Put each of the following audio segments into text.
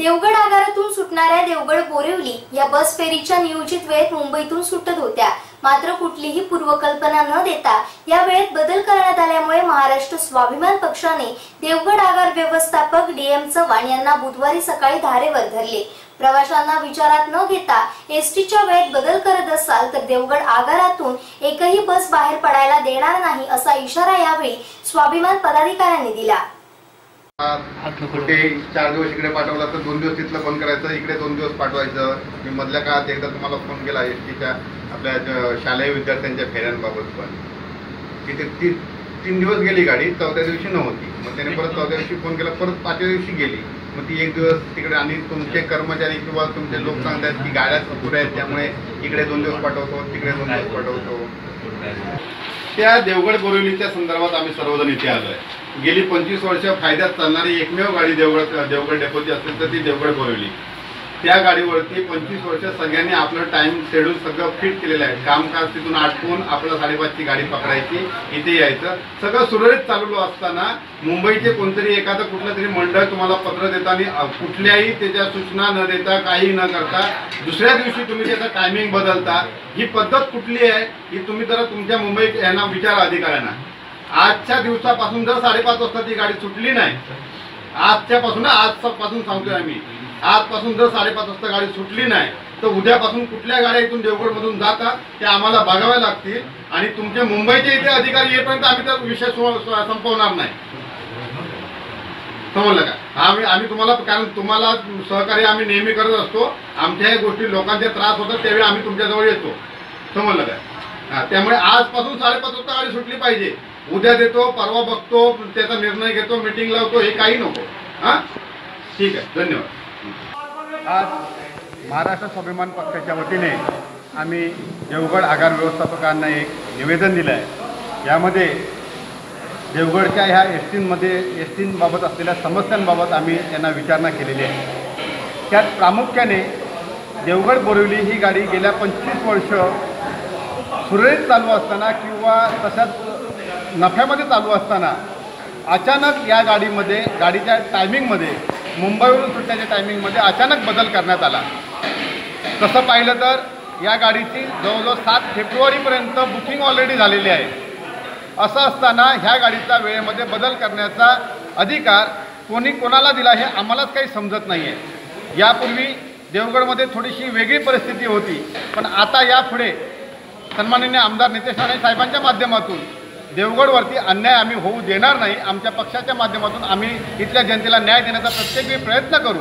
देवगड आगारातून सुटणाऱ्या देवगड बोरिवली या बस फेरीच्या नियोजित वेळेत मुंबईतून सुटत होत्या. मात्र कुठलीही पूर्वकल्पना न देता या वेळेत बदल करण्यात आल्यामुळे महाराष्ट्र स्वाभिमान पक्षाने देवगड आगार व्यवस्थापक डी एम चव्हाण यांना बुधवारी सकाळी धारेवर धरले. प्रवाशांना विचारात न घेता एसटीच्या वेळेत बदल करत असाल तर देवगड आगारातून एकही बस बाहेर पडायला देणार नाही असा इशारा यावेळी स्वाभिमान पदाधिकाऱ्यांनी दिला. कुठे चार दिवस इकडे पाठवला तर दोन दिवस तिथलं बंद करायचं इकडे दोन दिवस पाठवायचं. मी मधल्या काळात एकदा तुम्हाला फोन केला एस टीच्या आपल्या शालेय विद्यार्थ्यांच्या फेऱ्यांबाबत पण. तिथे ती तीन दिवस गेली गाडी चौथ्या दिवशी नव्हती. मग त्याने परत चौथ्या दिवशी फोन केला परत पाचव्या दिवशी गेली. मग ती एक दिवस तिकडे आणि तुमचे कर्मचारी किंवा तुमचे लोक सांगतात की गाड्या पुऱ्या आहेत त्यामुळे इकडे दोन दिवस पाठवतो तिकडे दोन दिवस पाठवतो. त्या देवगड बोरिवलीच्या संदर्भात आम्ही सर्वजण इथे आलोय गेली पंचवीस वर्ष फायद्यात चालणारी एकमेव गाडी देवगड देवगड डेपोची असेल तर ती देवगड बोरिवली. त्या गाडीवरती पंचवीस वर्ष सगळ्यांनी आपलं टाइम शेड्यूल सगळं फिट केलेलं आहे. कामकाज तिथून आटपून आपलं साडेपाचची गाडी पकडायची इथे यायचं. सगळं सुरळीत चालवलं असताना मुंबईचे कोणतरी एखादं कुठलं तरी मंडळ तुम्हाला पत्र देताना कुठल्याही त्याच्या सूचना न देता काही न करता दुसऱ्या दिवशी तुम्ही त्याचं टायमिंग बदलता. ही पद्धत कुठली आहे ही तुम्ही जरा तुमच्या मुंबईत यांना विचारा अधिकाऱ्यांना. आजच्या दिवसापासून जर साडेपाच वाजता ती गाडी सुटली नाही आजच्यापासून आजपासून सांगतोय आम्ही. आजपासून जर साडेपाच वाजता गाडी सुटली नाही तर उद्यापासून कुठल्या गाड्या इथून देवगडमधून जातात ते आम्हाला बघाव्या लागतील. आणि तुमचे मुंबईचे इथे अधिकारी येईपर्यंत आम्ही तर विषय संपवणार नाही. समजलं का? आम्ही आम्ही तुम्हाला कारण तुम्हाला सहकार्य आम्ही नेहमी करत असतो. आमच्या या गोष्टी लोकांचे त्रास होतात त्यावेळी आम्ही तुमच्याजवळ येतो. समजलं का? हा त्यामुळे आजपासून साडेपाच वाजता गाडी सुटली पाहिजे. उद्या देतो परवा बघतो त्याचा निर्णय घेतो मिटिंग लावतो हे काही नको. हा? ठीक आहे धन्यवाद. आज महाराष्ट्र स्वाभिमान पक्षाच्या वतीने आम्ही देवगड आगार व्यवस्थापकांना एक निवेदन दिलं आहे यामध्ये देवगडच्या ह्या एस टींमध्ये एस टींबाबत असलेल्या समस्यांबाबत आम्ही त्यांना विचारणा केलेली आहे. त्यात प्रामुख्याने देवगड बोरिवली ही गाडी गेल्या पंचवीस वर्ष सुरळीत चालू असताना किंवा तशाच नफ्यामध्ये चालू असताना अचानक या गाडीमध्ये गाडीच्या टायमिंगमध्ये मुंबईवरून सुटण्याच्या टायमिंगमध्ये अचानक बदल करण्यात आला. तसं पाहिलं तर या गाडीची जवळजवळ सात फेब्रुवारीपर्यंत बुकिंग ऑलरेडी झालेली आहे. असं असताना ह्या गाडीचा वेळेमध्ये बदल करण्याचा अधिकार कोणी कोणाला दिला हे आम्हालाच काही समजत नाही आहे यापूर्वी देवगडमध्ये थोडीशी वेगळी परिस्थिती होती पण आता यापुढे सन्माननीय आमदार नितेश राणे साहेबांच्या माध्यमातून देवगडवरती अन्याय आम्ही होऊ देणार नाही. आमच्या पक्षाच्या माध्यमातून आम्ही इथल्या जनतेला न्याय देण्याचा प्रत्येक वेळी प्रयत्न करू.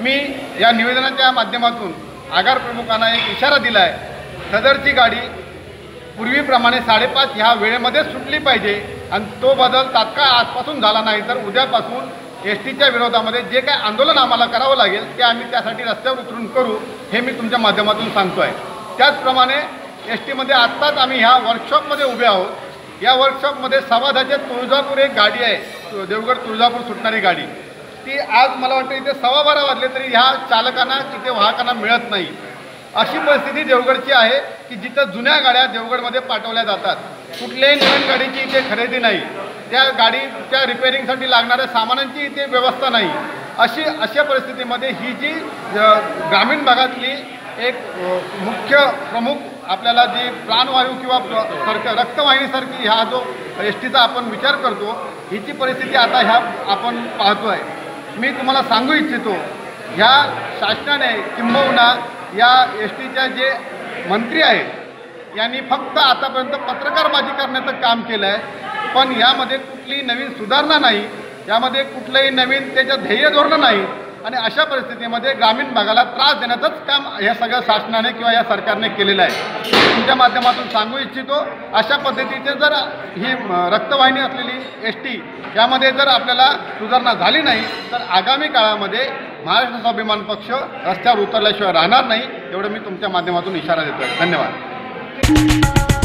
मी या निवेदनाच्या माध्यमातून आगार प्रमुखांना एक इशारा दिला आहे सदरची गाडी पूर्वीप्रमाणे साडेपाच ह्या वेळेमध्येच सुटली पाहिजे आणि तो बदल तात्काळ आजपासून झाला नाही तर उद्यापासून एस टीच्या विरोधामध्ये जे काय आंदोलन आम्हाला करावं लागेल ते आम्ही त्यासाठी रस्त्यावर उतरून करू हे मी तुमच्या माध्यमातून सांगतो आहे त्याचप्रमाणे एस टीमध्ये आत्ताच आम्ही ह्या वर्कशॉपमध्ये उभे आहोत. या वर्कशॉपमध्ये सवाधाचे तुळजापूर एक गाडी आहे. देवगड तुळजापूर सुटणारी गाडी. ती आज मला वाटतं इथे सव्वा बारा वाजले तरी ह्या चालकांना इथे वाहकांना मिळत नाही. अशी परिस्थिती देवगडची आहे की जिथं जुन्या गाड्या देवगडमध्ये पाठवल्या जातात. कुठल्याही नवीन गाडीची इथे खरेदी नाही. त्या गाडीच्या रिपेअरिंगसाठी लागणाऱ्या सामानांची इथे व्यवस्था नाही. अशी अशा परिस्थितीमध्ये ही जी ग्रामीण भागातली एक मुख्य प्रमुख आपल्याला जी प्राणवायू किंवा प्र- सरक रक्तवाहिनीसारखी ह्या जो एस टीचा आपण विचार करतो हिची परिस्थिती आता ह्या आपण पाहतो आहे मी तुम्हाला सांगू इच्छितो ह्या शासनाने किंबहुना या एस टीच्या जे मंत्री आहेत यांनी फक्त आतापर्यंत पत्रकारबाजी करण्याचं काम केलं आहे पण यामध्ये कुठलीही नवीन सुधारणा नाही यामध्ये कुठलंही नवीन त्याचं ध्येय धोरणं नाही आणि अशा परिस्थितीमध्ये ग्रामीण भागाला त्रास देण्याचंच काम या सगळ्या शासनाने किंवा या सरकारने केलेलं आहे. तुमच्या माध्यमातून सांगू इच्छितो अशा पद्धतीचे जर ही रक्तवाहिनी असलेली एस टी यामध्ये जर आपल्याला सुधारणा झाली नाही तर आगामी काळामध्ये महाराष्ट्र स्वाभिमान पक्ष रस्त्यावर उतरल्याशिवाय राहणार नाही एवढं मी तुमच्या माध्यमातून इशारा देतो आहे धन्यवाद.